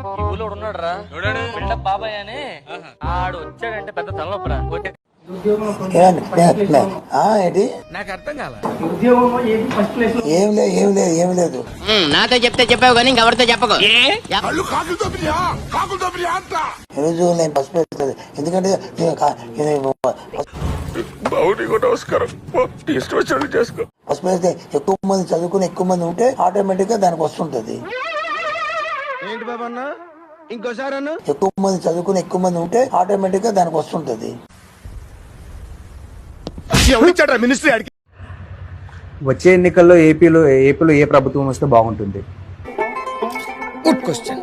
ఈ ఊళ్ళో ఉన్నాడు రా బిల్డప్ బాబాయ్ అని. ఆడు వచ్చాడంటే పెద్ద తలనొప్పి రా వచ్చే ఆ, ఏంటి? నాకు అర్థం కాల. ఏం లేదు ఏం లేదు ఏం లేదు. నాతో చెప్తే చెప్పావు కానీ ఇంకెవరితో చెప్పకు. నేను ఎందుకంటే ఎక్కువ మంది చదువుకుని ఎక్కువ మంది ఉంటే ఆటోమేటిక్గా దానికి వస్తుంటది. ఏంటి బాబా అన్న? ఇంకోసారి అన్న? ఎక్కువ మంది చదువుకుని ఎక్కువ మంది ఉంటే ఆటోమేటిక్గా దానికి వస్తుంటది. వచ్చే ఎన్నికల్లో ఏపీలో ఏపీలో ఏ ప్రభుత్వం వస్తే బాగుంటుంది? Good question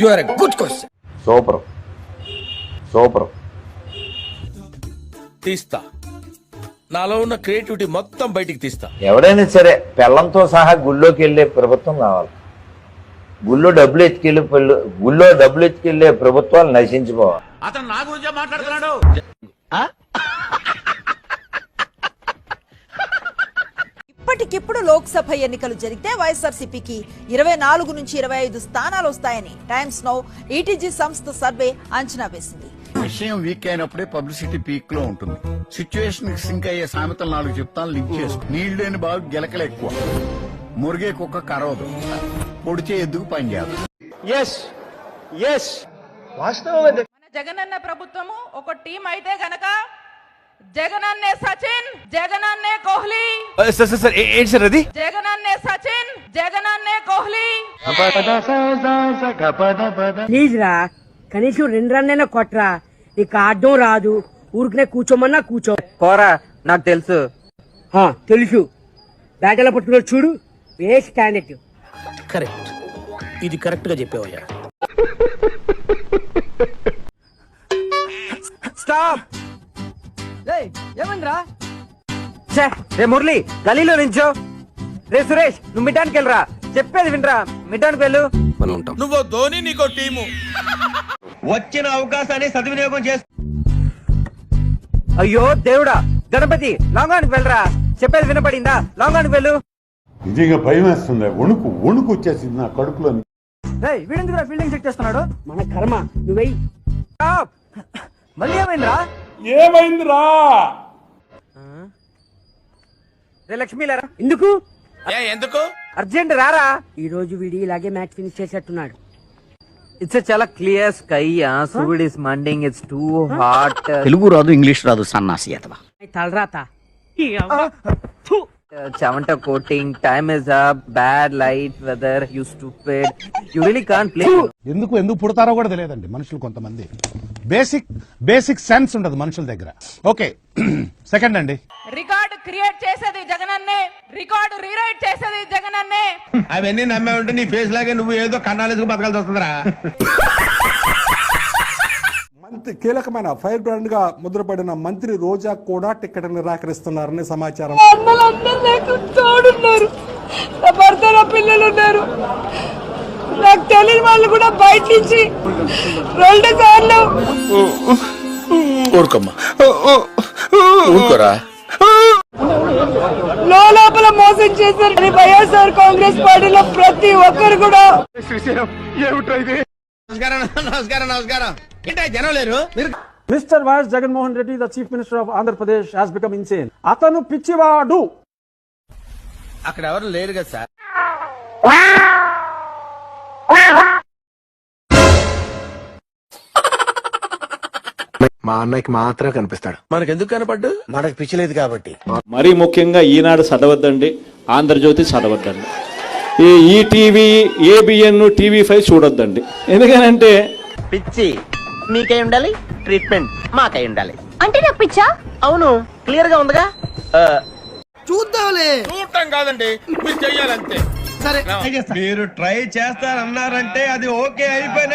you are a good question super. Super. తీస్తా. నాలో ఉన్న క్రియేటివిటీ మొత్తం బయటికి తీస్తా. ఎవడైనా సరే పెళ్ళంతో సహా గుళ్ళోకి వెళ్ళే ప్రభుత్వం కావాలి. గుళ్ళో డబ్బులు ఎత్తుకెళ్ళి పెళ్ళు గుళ్ళో డబ్బులు ఎత్తుకెళ్ళే ప్రభుత్వాలు నశించిపోవాలి. ఇప్పటికిప్పుడు లోక్సభ ఎన్నికలు జరిగితే వైఎస్ఆర్సీపీకి ఇరవై నాలుగు నుంచి ఇరవై ఐదు స్థానాలు వస్తాయని టైమ్స్ నౌ ఈటీజీ సంస్థ సర్వే అంచనా వేసింది. విషయం వీక్ అయినప్పుడే పబ్లిసిటీ పీక్లో ఉంటుంది. సిచ్యువేషన్ సింక్ అయ్యే సామెతలు నాలుగు చెప్తాను లింక్ చేసుకో. నీళ్ళు లేని బాగు గెలకలు ఎక్కువ. మురిగే కుక్క కరవదు. పొడిచే ఎద్దుకు పని చేయదు మన జగనన్న ప్రభుత్వము ఒక టీం అయితే గనక జగనన్నే సచిన్ జగనన్నే కోహ్లీ. సార్ సార్ సార్ ఏంటి సార్ అది? జగనన్నే సచిన్ జగనన్నే కోహ్లీ. ప్లీజ్ రా కనీసం రెండు రన్నైనా కొట్రా. నీకు ఆడడం రాదు ఊరికనే కూర్చోమన్నా కూర్చో. పోరా నాకు తెలుసు. హా, తెలుసు. బ్యాట్ ఎలా పట్టుకున్నాడు చూడు వేస్ట్ క్యాండిడేట్. కరెక్ట్. ఇది కరెక్ట్గా చెప్పావయ్యా. స్టాప్! ఏమందిరా? రే మురళి గలీలో నించో. రే సురేష్ నువ్వు మిడ్డానికి వెళ్ళరా? చెప్పేది వినరా? మిడ్డానికి వెళ్ళు. మనం ఉంటాం. నువ్వు ధోని నీకో టీము. వచ్చిన అవకాశాన్ని సద్వినియోగం చేసు అయ్యో దేవుడా గణపతి లాంగానికి వెళ్ళరా? చెప్పేది వినపడిందా? లాంగానికి వెళ్ళు. నిజంగా భయం వేస్తుంది. వణుకు వణుకు వచ్చేసింది నా కడుపులో. వీడెందుకు ఫీల్డింగ్ చెక్ చేస్తున్నాడు? మన కర్మ స్టాప్! మళ్ళీ ఏమైందిరా? ఏమైందిరా? రే లక్ష్మీ లేరా? ఎందుకు? ఎందుకు? అర్జెంట్ రారా? ఈ రోజు వీడి ఇలాగే మ్యాచ్ ఫినిష్ చేసేట్టున్నాడు. ఇట్స్ చాలా క్లియర్ స్కై సూర్యుడ్ ఇస్ మండింగ్ ఇట్స్ టూ హాట్. తెలుగు రాదు ఇంగ్లీష్ రాదు సన్నాసి అతవా తలరాత. చెమట coating time is up bad light weather you stupid you really can play ఎందుకు ఎందుకు పుడతారో కూడా తెలియదండి మనుషులు కొంతమంది. బేసిక్ బేసిక్ సెన్స్ ఉండదు మనుషుల దగ్గర. ఓకే సెకండ్ అండి. రికార్డు క్రియేట్ చేసేది జగనన్నే రికార్డు రీరైట్ చేసేది జగనన్నే. అవన్నీ నమ్మే ఉంటే నీ ఫేస్ లాగే నువ్వు ఏదో కన్నాలేసుకు బతకాల్సి వస్తుందిరా. మంత్రి కీలకమైన ఫైర్ బ్రాండ్గా ముద్రపడిన మంత్రి రోజా కూడా టికెట్ నిరాకరిస్తున్నారని సమాచారం. నా భర్త నా పిల్లలు ఉన్నారు. నాకు తెలియని వాళ్ళు కూడా బయట నుంచి రెండు సార్లు ఊరుకోమ్మా. ఊరుకోరా? లోపల మోసం చేశారు. వైఎస్ఆర్ కాంగ్రెస్ పార్టీలో ప్రతి ఒక్కరు కూడా నమస్కారం నమస్కారం నమస్కారం. ఏంటో జనం లేరు? మీరు mister YS Jaganmohan Reddy the chief minister of Andhra Pradesh has become insane అతను పిచ్చివాడు. అక్కడ ఎవరు లేరు కదా సార్? మా అన్నయ్యకి మాత్రమే కనిపిస్తాడు. మనకెందుకు కనపడ్డు? మనకు పిచ్చలేదు కాబట్టి. మరీ ముఖ్యంగా ఈనాడు చదవద్దండి ఆంధ్రజ్యోతి చదవద్దండి ఈ ఈటీవీ ఏబిఎన్ టీవీ ఫైవ్ చూడొద్దండి. ఎందుకనంటే పిచ్చి. మీకై ఉండాలి ట్రీట్మెంట్ మాకై ఉండాలి. అంటే నప్పించా అవును క్లియర్గా ఉందిగా? చూడటం కాదండి మీరు చెయ్యాలంతే. మీరు ట్రై చేస్తారన్నారంటే అది ఓకే అయిపోయిన